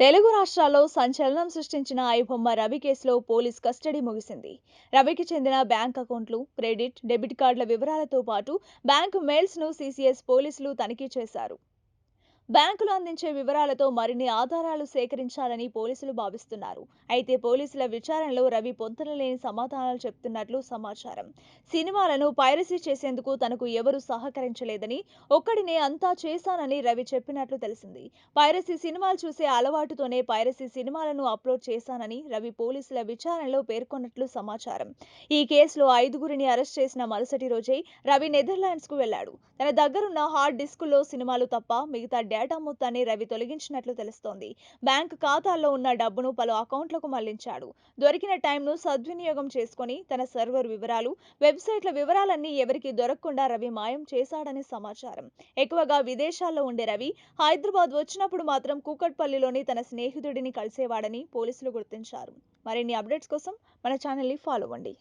తెలుగు రాష్ట్రాల్లో సంచలనం సృష్టించిన ఐబొమ్మ రవి కేసులో పోలీస్ కస్టడీ ముగిసింది. రవికి చెందిన బ్యాంక్ అకౌంట్లు క్రెడిట్ డెబిట్ కార్డుల వివరాలతో పాటు బ్యాంకు మెయిల్స్ను సీసీఎస్ పోలీసులు తనిఖీ చేశారు. బ్యాంకులు అందించే వివరాలతో మరిన్ని ఆధారాలు సేకరించాలని పోలీసులు భావిస్తున్నారు. అయితే పోలీసుల విచారణలో రవి పొంతనలేని సమాధానాలు చెప్తున్నట్లు సమాచారం. సినిమాలను పైరసీ చేసేందుకు తనకు ఎవరు సహకరించలేదని ఒక్కడినే అంతా చేశానని రవి చెప్పినట్లు తెలిసింది. పైరసీ సినిమాలు చూసే అలవాటుతోనే పైరసీ సినిమాలను అప్లోడ్ చేశానని రవి పోలీసుల విచారణలో పేర్కొన్నట్లు సమాచారం. ఈ కేసులో ఐదుగురిని అరెస్ట్ చేసిన మరుసటి రోజే రవి నెదర్లాండ్స్కు వెళ్ళాడు తన దగ్గరున్న హార్డ్ డిస్కుల్లో సినిమాలు తప్ప మిగతా డేటా మొత్తాన్ని రవి తొలగించినట్లు తెలుస్తోంది. బ్యాంక్ ఖాతాల్లో ఉన్న డబ్బును పలు అకౌంట్లకు మళ్ళించాడు. దొరికిన టైంను సద్వినియోగం చేసుకొని తన సర్వర్ వివరాలు వెబ్సైట్ల వివరాలన్నీ ఎవరికి దొరకకుండా రవి మాయం చేశాడని సమాచారం. ఎక్కువగా విదేశాల్లో ఉండే రవి హైదరాబాద్ వచ్చినప్పుడు మాత్రం కూకట్పల్లిలోని తన స్నేహితుడిని కలిసేవాడని పోలీసులు గుర్తించారు. మరిన్ని అప్డేట్స్ కోసం మన ఛానల్ని ఫాలో అవ్వండి.